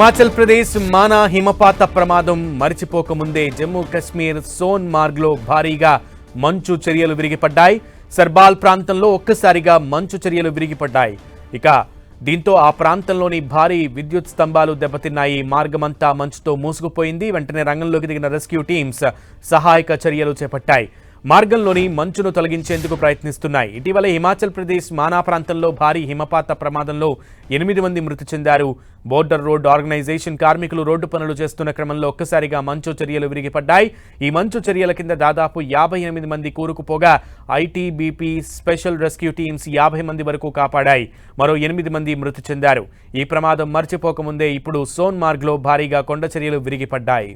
హిమాచల్ ప్రదేశ్ మానా హిమపాత ప్రమాదం మరిచిపోకముందే జమ్మూ కశ్మీర్ సోన్ మార్గ్లో భారీగా మంచు చర్యలు విరిగిపడ్డాయి. సర్బాల్ ప్రాంతంలో ఒక్కసారిగా మంచు చర్యలు విరిగిపడ్డాయి. ఇక దీంతో ఆ ప్రాంతంలోని భారీ విద్యుత్ స్తంభాలు దెబ్బతిన్నాయి. మార్గమంతా మంచుతో మూసుకుపోయింది. వెంటనే రంగంలోకి దిగిన రెస్క్యూ టీమ్స్ సహాయక చర్యలు చేపట్టాయి. మార్గంలోని మంచును తొలగించేందుకు ప్రయత్నిస్తున్నాయి. ఇటీవల హిమాచల్ ప్రదేశ్ మానా ప్రాంతంలో భారీ హిమపాత ప్రమాదంలో ఎనిమిది మంది మృతి చెందారు. బోర్డర్ రోడ్ ఆర్గనైజేషన్ కార్మికులు రోడ్డు పనులు చేస్తున్న క్రమంలో ఒక్కసారిగా మంచు చర్యలు విరిగిపడ్డాయి. ఈ మంచు చర్యల కింద దాదాపు యాభై ఎనిమిది మంది కూరుకుపోగా ఐటీబీపీ స్పెషల్ రెస్క్యూ టీమ్స్ యాభై మంది వరకు కాపాడాయి. మరో ఎనిమిది మంది మృతి చెందారు. ఈ ప్రమాదం మర్చిపోకముందే ఇప్పుడు సోన్మార్గ్లో భారీగా కొండ చర్యలు విరిగిపడ్డాయి.